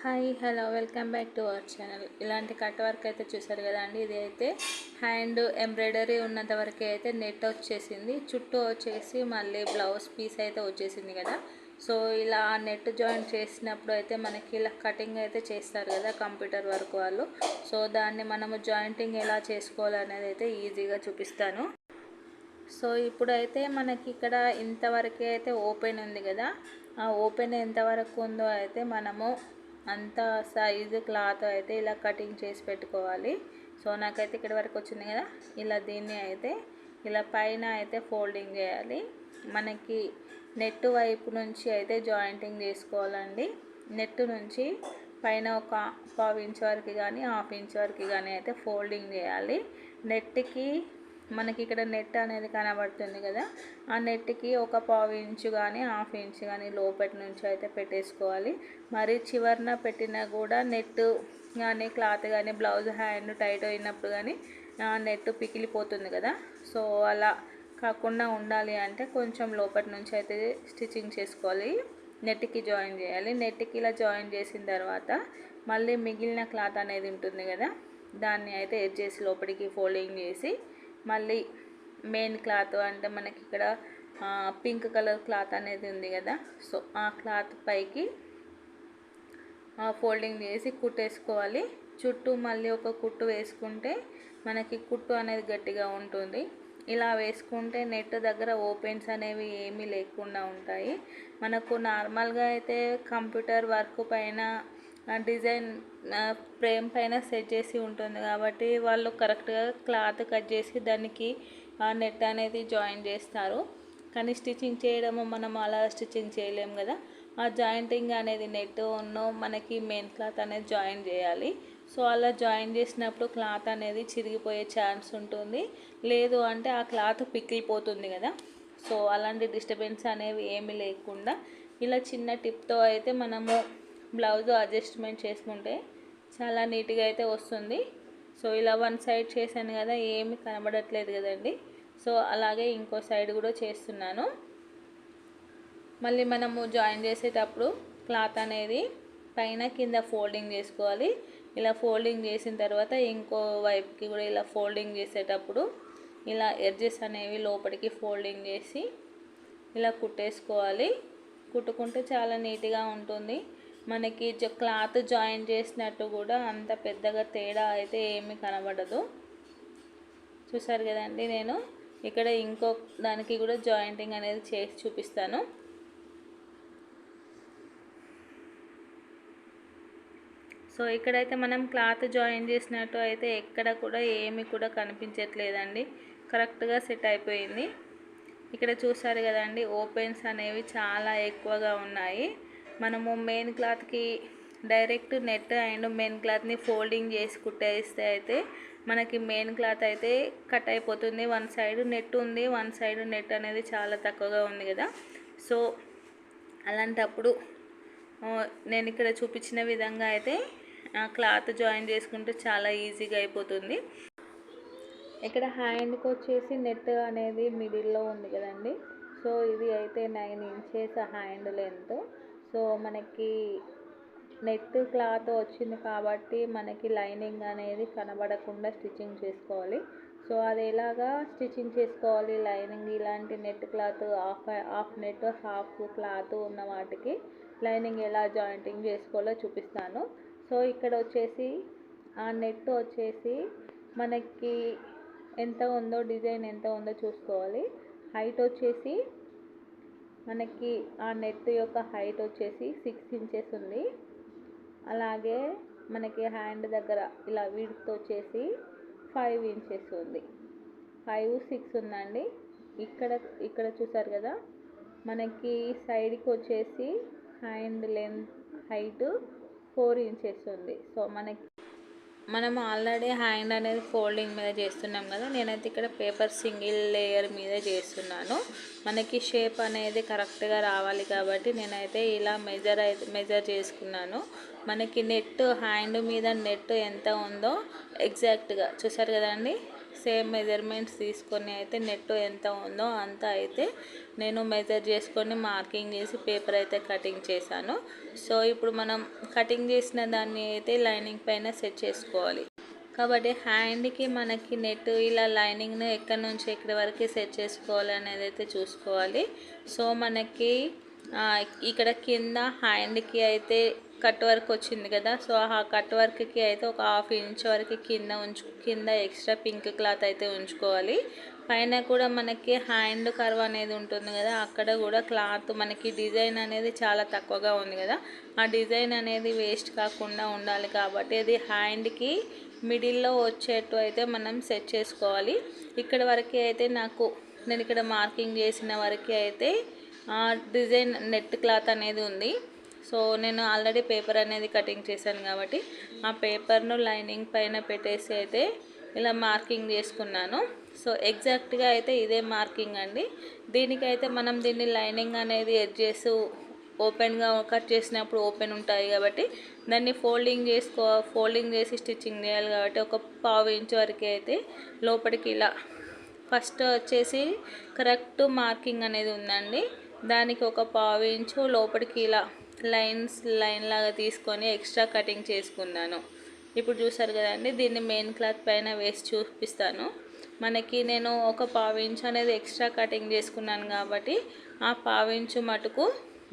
Hi hello welcome back to our channel. ఇలాంటి cut work అయితే చూసారు కదా అండి ఇది అయితే హ్యాండ్ ఎంబ్రాయిడరీ ఉన్నంత వరకే అయితే నెట్ వచ్చేసింది. చుట్టూ వచ్చేసి మళ్ళీ బ్లౌజ్ పీస్ అయితే వచ్చేసింది కదా. సో ఇలా నెట్ జాయిన్ చేసినప్పుడు అయితే మనకి ఇలా కటింగ్ అయితే చేస్తారు కదా కంప్యూటర్ వర్క్ వాళ్ళు. సో దాన్ని మనము జాయింటింగ్ ఎలా చేసుకోవాలనేది అయితే ఈజీగా చూపిస్తాను. సో ఇప్పుడైతే మనకి ఇక్కడ ఇంతవరకే అయితే ఓపెన్ ఉంది కదా. ఆ ఓపెన్ ఎంతవరకు ఉందో అయితే మనము అంత సైజు క్లాత్ అయితే ఇలా కటింగ్ చేసి పెట్టుకోవాలి. సో నాకైతే ఇక్కడ వరకు వచ్చింది కదా ఇలా దీన్ని అయితే ఇలా పైన అయితే ఫోల్డింగ్ చేయాలి. మనకి నెట్ వైపు నుంచి అయితే జాయింటింగ్ చేసుకోవాలండి. నెట్ నుంచి పైన ఒక పావు ఇంచ్ వరకు కానీ హాఫ్ ఇంచ్ వరకు కానీ అయితే ఫోల్డింగ్ చేయాలి. నెట్కి మనకి ఇక్కడ నెట్ అనేది కనబడుతుంది కదా ఆ నెట్కి ఒక పావు ఇంచు కానీ హాఫ్ ఇంచు కానీ లోపటి నుంచి అయితే పెట్టేసుకోవాలి. మరి చివరిన పెట్టినా కూడా నెట్ కానీ క్లాత్ కానీ బ్లౌజ్ హ్యాండ్ టైట్ అయినప్పుడు కానీ నెట్ పికిలిపోతుంది కదా. సో అలా కాకుండా ఉండాలి అంటే కొంచెం లోపటి నుంచి అయితే స్టిచ్చింగ్ చేసుకోవాలి నెట్కి జాయిన్ చేయాలి. నెట్కి ఇలా జాయిన్ చేసిన తర్వాత మళ్ళీ మిగిలిన క్లాత్ అనేది ఉంటుంది కదా దాన్ని అయితే ఎడ్ చేసి లోపలికి ఫోల్డింగ్ చేసి మళ్ళీ మెయిన్ క్లాత్ అంటే మనకి ఇక్కడ పింక్ కలర్ క్లాత్ అనేది ఉంది కదా. సో ఆ క్లాత్ పైకి ఫోల్డింగ్ చేసి కుట్టేసుకోవాలి చుట్టూ మళ్ళీ ఒక కుట్టు వేసుకుంటే మనకి కుట్టు అనేది గట్టిగా ఉంటుంది. ఇలా వేసుకుంటే నెట్ దగ్గర ఓపెన్స్ అనేవి ఏమీ లేకుండా ఉంటాయి. మనకు నార్మల్గా అయితే కంప్యూటర్ వర్క్ పైన డిజైన్ ఫ్రేమ్ పైన సెట్ చేసి ఉంటుంది కాబట్టి వాళ్ళు కరెక్ట్గా క్లాత్ కట్ చేసి దానికి నెట్ అనేది జాయిన్ చేస్తారు. కానీ స్టిచ్చింగ్ చేయడము మనం అలా స్టిచ్చింగ్ చేయలేము కదా. ఆ జాయింటింగ్ అనేది నెట్ ఉన్న మనకి మెయిన్ క్లాత్ అనేది జాయిన్ చేయాలి. సో అలా జాయిన్ చేసినప్పుడు క్లాత్ అనేది చిరిగిపోయే ఛాన్స్ ఉంటుంది. లేదు అంటే ఆ క్లాత్ పిక్కిలిపోతుంది కదా. సో అలాంటి డిస్టర్బెన్స్ అనేవి ఏమీ లేకుండా ఇలా చిన్న టిప్తో అయితే మనము బ్లౌజ్ అడ్జస్ట్మెంట్ చేసుకుంటే చాలా నీట్గా అయితే వస్తుంది. సో ఇలా వన్ సైడ్ చేశాను కదా ఏమి కనబడట్లేదు కదండి. సో అలాగే ఇంకో సైడ్ కూడా చేస్తున్నాను. మళ్ళీ మనము జాయిన్ చేసేటప్పుడు క్లాత్ అనేది పైన కింద ఫోల్డింగ్ చేసుకోవాలి. ఇలా ఫోల్డింగ్ చేసిన తర్వాత ఇంకో వైపుకి కూడా ఇలా ఫోల్డింగ్ చేసేటప్పుడు ఇలా ఎడ్జెస్ అనేవి లోపలికి ఫోల్డింగ్ చేసి ఇలా కుట్టేసుకోవాలి. కుట్టుకుంటే చాలా నీట్గా ఉంటుంది. మనకి క్లాత్ జాయిన్ చేసినట్టు కూడా అంత పెద్దగా తేడా అయితే ఏమీ కనబడదు. చూసారు కదండి నేను? ఇక్కడ ఇంకో దానికి కూడా జాయింటింగ్ అనేది చేసి చూపిస్తాను. సో ఇక్కడైతే మనం క్లాత్ జాయిన్ చేసినట్టు అయితే ఎక్కడ కూడా ఏమి కూడా కనిపించట్లేదండి. కరెక్ట్గా సెట్ అయిపోయింది. ఇక్కడ చూసారు కదండి ఓపెన్స్ అనేవి చాలా ఎక్కువగా ఉన్నాయి. మనము మెయిన్ క్లాత్కి డైరెక్ట్ నెట్ అండ్ మెయిన్ క్లాత్ని ఫోల్డింగ్ చేసి కుట్టేస్తే అయితే మనకి మెయిన్ క్లాత్ అయితే కట్ అయిపోతుంది. వన్ సైడ్ నెట్ ఉంది. వన్ సైడ్ నెట్ అనేది చాలా తక్కువగా ఉంది కదా. సో అలాంటప్పుడు నేను ఇక్కడ చూపించిన విధంగా అయితే క్లాత్ జాయిన్ చేసుకుంటే చాలా ఈజీగా అయిపోతుంది. ఇక్కడ హ్యాండ్కి వచ్చేసి నెట్ అనేది మిడిల్లో ఉంది కదండి. సో ఇది అయితే nine inches hand length so మనకి నెట్ క్లాత్ వచ్చింది కాబట్టి మనకి లైనింగ్ అనేది కనబడకుండా స్టిచ్చింగ్ చేసుకోవాలి. సో అది ఎలాగా స్టిచ్చింగ్ చేసుకోవాలి? లైనింగ్ ఇలాంటి net cloth half half net half cloth ఉన్న వాటికి లైనింగ్ ఎలా జాయింటింగ్ చేసుకోవాలో చూపిస్తాను. సో ఇక్కడ వచ్చేసి ఆ నెట్ వచ్చేసి మనకి ఎంత ఉందో డిజైన్ ఎంత ఉందో చూసుకోవాలి. హైట్ వచ్చేసి మనకి ఆ నెట్ యొక్క హైట్ వచ్చేసి సిక్స్ ఇంచెస్ ఉంది. అలాగే మనకి హ్యాండ్ దగ్గర ఇలా విడ్త్ వచ్చేసి ఫైవ్ ఇంచెస్ ఉంది. ఫైవ్ సిక్స్ ఉందండి. ఇక్కడ ఇక్కడ చూసారు కదా? మనకి సైడ్కి వచ్చేసి hand length height four inches ఉంది. సో మనకి మనం ఆల్రెడీ హ్యాండ్ అనేది ఫోల్డింగ్ మీద చేస్తున్నాం కదా నేనైతే ఇక్కడ పేపర్ సింగిల్ లేయర్ మీద చేస్తున్నాను. మనకి షేప్ అనేది కరెక్ట్గా రావాలి కాబట్టి నేనైతే ఇలా మెజర్ అయితే మెజర్ చేసుకున్నాను. మనకి నెట్ హ్యాండ్ మీద నెట్ ఎంత ఉందో ఎగ్జాక్ట్గా చూసారు కదండి? సేమ్ మెజర్మెంట్స్ తీసుకొని అయితే నెట్ ఎంత ఉందో అంత అయితే నేను మెజర్ చేసుకొని మార్కింగ్ చేసి పేపర్ అయితే కటింగ్ చేశాను. సో ఇప్పుడు మనం కటింగ్ చేసిన దాన్ని అయితే లైనింగ్ పైన సెట్ చేసుకోవాలి. కాబట్టి హ్యాండ్కి మనకి నెట్ ఇలా లైనింగ్ను ఎక్కడి నుంచి ఎక్కడి వరకు సెట్ చేసుకోవాలి అనేది అయితే చూసుకోవాలి. సో మనకి ఇక్కడ కింద హ్యాండ్కి అయితే కట్ వర్క్ వచ్చింది కదా. సో ఆ కట్ వర్క్కి అయితే ఒక హాఫ్ ఇంచ్ వరకు కింద ఉంచు కింద ఎక్స్ట్రా పింక్ క్లాత్ అయితే ఉంచుకోవాలి. పైన కూడా మనకి హ్యాండ్ కర్వ్ అనేది ఉంటుంది కదా. అక్కడ కూడా క్లాత్ మనకి డిజైన్ అనేది చాలా తక్కువగా ఉంది కదా. ఆ డిజైన్ అనేది వేస్ట్ కాకుండా ఉండాలి కాబట్టి అది హ్యాండ్కి మిడిల్లో వచ్చేట్టు అయితే మనం సెట్ చేసుకోవాలి. ఇక్కడ వరకు అయితే నాకు నేను ఇక్కడ మార్కింగ్ చేసిన వరకు అయితే ఆ డిజైన్ నెట్ క్లాత్ అనేది ఉంది. సో నేను ఆల్రెడీ పేపర్ అనేది కటింగ్ చేశాను కాబట్టి ఆ పేపర్ను లైనింగ్ పైన పెట్టేసి అయితే ఇలా మార్కింగ్ చేసుకున్నాను. సో ఎగ్జాక్ట్గా అయితే ఇదే మార్కింగ్ అండి. దీనికైతే మనం దీన్ని లైనింగ్ అనేది ఎడ్జెస్ ఓపెన్గా కట్ చేసినప్పుడు ఓపెన్ ఉంటాయి కాబట్టి దాన్ని ఫోల్డింగ్ చేసుకో ఫోల్డింగ్ చేసి స్టిచ్చింగ్ చేయాలి కాబట్టి ఒక పావు ఇంచ్ వరకు అయితే లోపలికి ఇలా ఫస్ట్ వచ్చేసి కరెక్ట్ మార్కింగ్ అనేది ఉందండి. దానికి ఒక పావు ఇంచు లోపలికి ఇలా లైన్స్ లైన్ లాగా తీసుకొని ఎక్స్ట్రా కటింగ్ చేసుకున్నాను. ఇప్పుడు చూసారు కదండి దీన్ని మెయిన్ క్లాత్ పైన వేసి చూపిస్తాను. మనకి నేను ఒక పావు ఇంచు అనేది ఎక్స్ట్రా కటింగ్ చేసుకున్నాను కాబట్టి ఆ పావించు ఇంచు మటుకు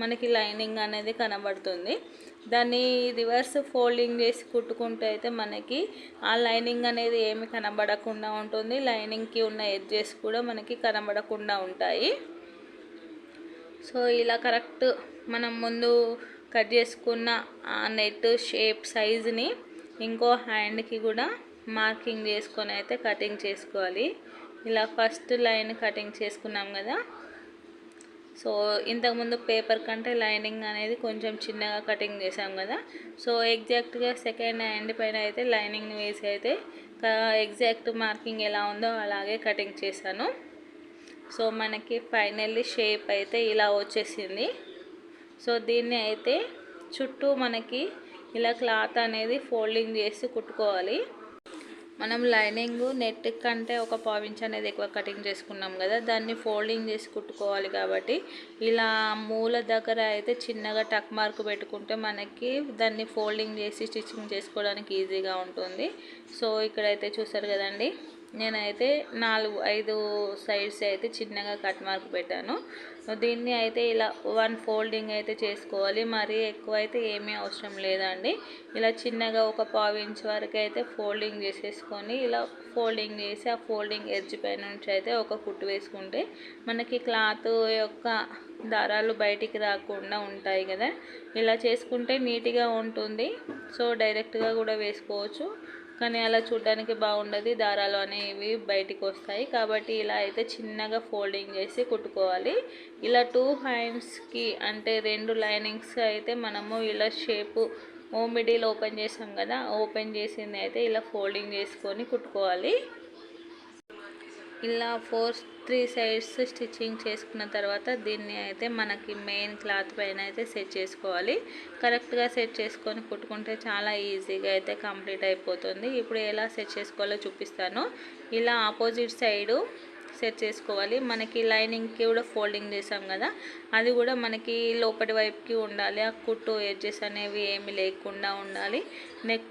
మనకి లైనింగ్ అనేది కనబడుతుంది. దాన్ని రివర్స్ ఫోల్డింగ్ చేసి కుట్టుకుంటే అయితే మనకి ఆ లైనింగ్ అనేది ఏమి కనబడకుండా ఉంటుంది. లైనింగ్కి ఉన్న ఎడ్జెస్ కూడా మనకి కనబడకుండా ఉంటాయి. సో ఇలా కరెక్ట్ మనం ముందు కట్ చేసుకున్న ఆ నెట్ షేప్ సైజుని ఇంకో హ్యాండ్కి కూడా మార్కింగ్ చేసుకొని అయితే కటింగ్ చేసుకోవాలి. ఇలా ఫస్ట్ లైన్ కటింగ్ చేసుకున్నాం కదా. సో ఇంతకుముందు పేపర్ కంటే లైనింగ్ అనేది కొంచెం చిన్నగా కటింగ్ చేసాం కదా. సో ఎగ్జాక్ట్గా సెకండ్ హ్యాండ్ పైన అయితే లైనింగ్ వేసి అయితే ఎగ్జాక్ట్ మార్కింగ్ ఎలా ఉందో అలాగే కటింగ్ చేశాను. సో మనకి ఫైనల్లీ షేప్ అయితే ఇలా వచ్చేసింది. సో దీన్ని అయితే చుట్టూ మనకి ఇలా క్లాత్ అనేది ఫోల్డింగ్ చేసి కుట్టుకోవాలి. మనం లైనింగ్ నెట్ కంటే ఒక పావించ్ అనేది ఎక్కువ కటింగ్ చేసుకున్నాం కదా దాన్ని ఫోల్డింగ్ చేసి కుట్టుకోవాలి కాబట్టి ఇలా మూల దగ్గర అయితే చిన్నగా టక్ మార్క్ పెట్టుకుంటే మనకి దాన్ని ఫోల్డింగ్ చేసి స్టిచ్చింగ్ చేసుకోవడానికి ఈజీగా ఉంటుంది. సో ఇక్కడైతే చూసారు కదండి నేనైతే నాలుగు ఐదు సైడ్స్ అయితే చిన్నగా కట్ మార్క్ పెట్టాను. దీన్ని అయితే ఇలా వన్ ఫోల్డింగ్ అయితే చేసుకోవాలి. మరీ ఎక్కువ అయితే ఏమీ అవసరం లేదండి. ఇలా చిన్నగా ఒక పావు ఇంచ్ వరకు అయితే ఫోల్డింగ్ చేసేసుకొని ఇలా ఫోల్డింగ్ చేసి ఆ ఫోల్డింగ్ ఎడ్జ్ పై నుంచి అయితే ఒక కుట్టు వేసుకుంటే మనకి క్లాత్ యొక్క దారాలు బయటికి రాకుండా ఉంటాయి కదా. ఇలా చేసుకుంటే నీట్గా ఉంటుంది. సో డైరెక్ట్గా కూడా వేసుకోవచ్చు. కానీ అలా చూడడానికి బాగుండదు. దారాలు అనేవి బయటికి వస్తాయి. కాబట్టి ఇలా అయితే చిన్నగా ఫోల్డింగ్ చేసి కుట్టుకోవాలి. ఇలా టూ హ్యాండ్స్కి అంటే రెండు లైనింగ్స్ అయితే మనము ఇలా షేపు ఓ మిడిల్ ఓపెన్ చేసాం కదా ఓపెన్ చేసింది అయితే ఇలా ఫోల్డింగ్ చేసుకొని కుట్టుకోవాలి. ఇలా ఫోర్ త్రీ సైడ్స్ స్టిచ్చింగ్ చేసుకున్న తర్వాత దీన్ని అయితే మనకి మెయిన్ క్లాత్ పైన అయితే సెట్ చేసుకోవాలి. కరెక్ట్గా సెట్ చేసుకొని కుట్టుకుంటే చాలా ఈజీగా అయితే కంప్లీట్ అయిపోతుంది. ఇప్పుడు ఎలా సెట్ చేసుకోవాలో చూపిస్తాను. ఇలా ఆపోజిట్ సైడు సెట్ చేసుకోవాలి. మనకి లైనింగ్కి కూడా ఫోల్డింగ్ చేసాం కదా అది కూడా మనకి లోపటి వైపుకి ఉండాలి. ఆ కుట్టు ఎడ్జెస్ అనేవి ఏమి లేకుండా ఉండాలి. నెక్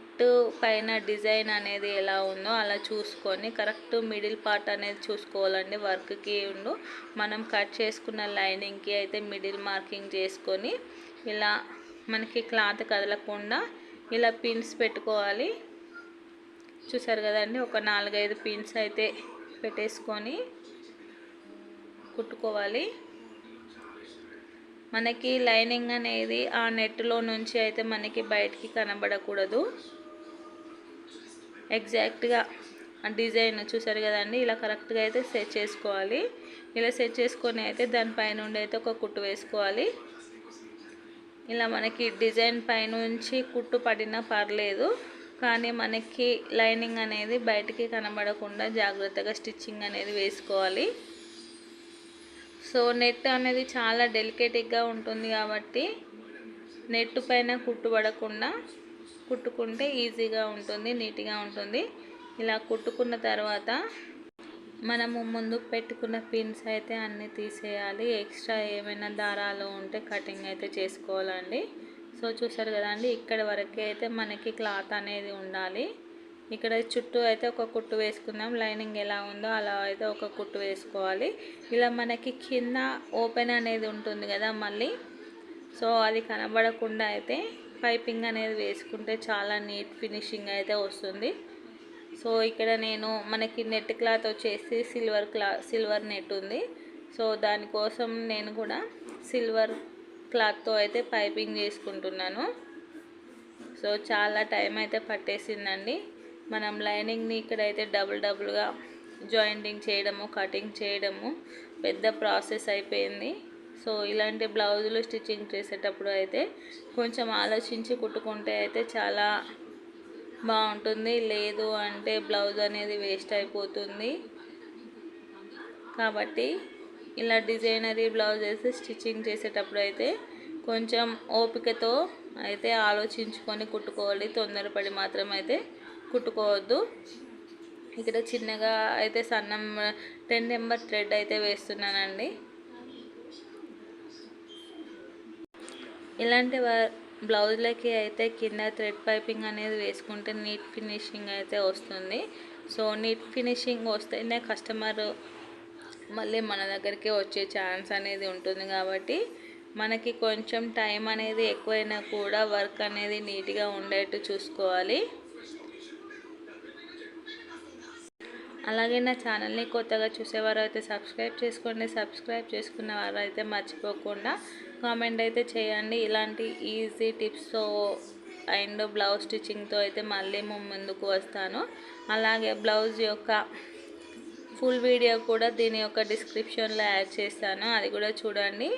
పైన డిజైన్ అనేది ఎలా ఉందో అలా చూసుకొని కరెక్ట్ మిడిల్ పార్ట్ అనేది చూసుకోవాలండి. వర్క్కి ఉండు. మనం కట్ చేసుకున్న లైనింగ్కి అయితే మిడిల్ మార్కింగ్ చేసుకొని ఇలా మనకి క్లాత్ కదలకుండా ఇలా పిన్స్ పెట్టుకోవాలి. చూసారు కదండి? ఒక నాలుగైదు పిన్స్ అయితే పెట్టేసుకొని కుట్టుకోవాలి. మనకి లైనింగ్ అనేది ఆ నెట్లో నుంచి అయితే మనకి బయటికి కనబడకూడదు. ఎగ్జాక్ట్గా డిజైన్ చూసారు కదండి? ఇలా కరెక్ట్గా అయితే సెట్ చేసుకోవాలి. ఇలా సెట్ చేసుకొని అయితే దానిపైన నుండి అయితే ఒక కుట్టు వేసుకోవాలి. ఇలా మనకి డిజైన్ పైనుంచి కుట్టు పడినా పర్లేదు. కానీ మనకి లైనింగ్ అనేది బయటికి కనబడకుండా జాగ్రత్తగా స్టిచ్చింగ్ అనేది వేసుకోవాలి. సో నెట్ అనేది చాలా డెలికేట్గా ఉంటుంది కాబట్టి నెట్ పైన కుట్టుబడకుండా కుట్టుకుంటే ఈజీగా ఉంటుంది నీట్గా ఉంటుంది. ఇలా కుట్టుకున్న తర్వాత మనము ముందు పెట్టుకున్న పిన్స్ అయితే అన్నీ తీసేయాలి. ఎక్స్ట్రా ఏమైనా దారాలు ఉంటే కటింగ్ అయితే చేసుకోవాలండి. సో చూసారు కదండి ఇక్కడ వరకే అయితే మనకి క్లాత్ అనేది ఉండాలి. ఇక్కడ చుట్టూ అయితే ఒక కుట్టు వేసుకుందాం. లైనింగ్ ఎలా ఉందో అలా అయితే ఒక కుట్టు వేసుకోవాలి. ఇలా మనకి కింద ఓపెన్ అనేది ఉంటుంది కదా మళ్ళీ. సో అది కనబడకుండా అయితే పైపింగ్ అనేది వేసుకుంటే చాలా నీట్ ఫినిషింగ్ అయితే వస్తుంది. సో ఇక్కడ నేను మనకి నెట్ క్లాత్ వచ్చేసి సిల్వర్ క్లా సిల్వర్ నెట్ ఉంది. సో దానికోసం నేను కూడా సిల్వర్ క్లాత్తో అయితే పైపింగ్ చేసుకుంటున్నాను. సో చాలా టైం అయితే పట్టేసిందండి. మనం లైనింగ్ని ఇక్కడైతే డబుల్ డబుల్గా జాయింటింగ్ చేయడము కటింగ్ చేయడము పెద్ద ప్రాసెస్ అయిపోయింది. సో ఇలాంటి బ్లౌజులు స్టిచ్చింగ్ చేసేటప్పుడు అయితే కొంచెం ఆలోచించి కుట్టుకుంటే అయితే చాలా బాగుంటుంది. లేదు అంటే బ్లౌజ్ అనేది వేస్ట్ అయిపోతుంది. కాబట్టి ఇలా డిజైనరీ బ్లౌజెస్ స్టిచ్చింగ్ చేసేటప్పుడు అయితే కొంచెం ఓపికతో అయితే ఆలోచించుకొని కుట్టుకోవాలి. తొందరపడి మాత్రం అయితే కుట్టుకోవద్దు. ఇక్కడ చిన్నగా అయితే సన్నం టెన్ నెంబర్ థ్రెడ్ అయితే వేస్తున్నానండి. ఇలాంటి బ్లౌజ్లకి అయితే కింద థ్రెడ్ పైపింగ్ అనేది వేసుకుంటే నీట్ ఫినిషింగ్ అయితే వస్తుంది. సో నీట్ ఫినిషింగ్ వస్తేనే కస్టమర్ మళ్ళీ మన దగ్గరికి వచ్చే ఛాన్స్ అనేది ఉంటుంది కాబట్టి మనకి కొంచెం టైం అనేది ఎక్కువైనా కూడా వర్క్ అనేది నీట్గా ఉండేట్టు చూసుకోవాలి. అలాగే నా ఛానల్ని కొత్తగా చూసేవారు అయితే సబ్స్క్రైబ్ చేసుకోండి. సబ్స్క్రైబ్ చేసుకున్న వారు అయితే మర్చిపోకుండా కామెంట్ అయితే చేయండి. ఇలాంటి ఈజీ టిప్స్తో అండ్ బ్లౌజ్ స్టిచ్చింగ్తో అయితే మళ్ళీ ముందుకు వస్తాను. అలాగే బ్లౌజ్ యొక్క ఫుల్ వీడియో కూడా దీని యొక్క డిస్క్రిప్షన్లో యాడ్ చేస్తాను. అది కూడా చూడండి.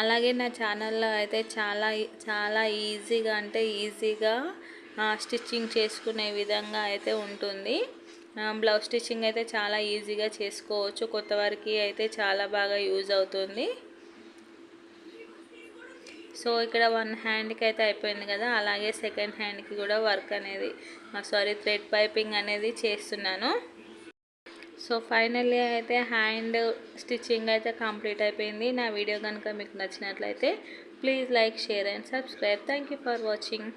అలాగే నా ఛానల్లో అయితే చాలా చాలా ఈజీగా అంటే ఈజీగా స్టిచ్చింగ్ చేసుకునే విధంగా అయితే ఉంటుంది. బ్లౌజ్ స్టిచ్చింగ్ అయితే చాలా ఈజీగా చేసుకోవచ్చు. కొత్త వారికి అయితే చాలా బాగా యూజ్ అవుతుంది. సో ఇక్కడ వన్ హ్యాండ్కి అయితే అయిపోయింది కదా అలాగే సెకండ్ హ్యాండ్కి కూడా వర్క్ అనేది సారీ థ్రెడ్ పైపింగ్ అనేది చేస్తున్నాను. సో ఫైనల్లీ అయితే హ్యాండ్ స్టిచ్చింగ్ అయితే కంప్లీట్ అయిపోయింది. నా వీడియో కనుక మీకు నచ్చినట్లయితే please like share and subscribe. Thank for watching.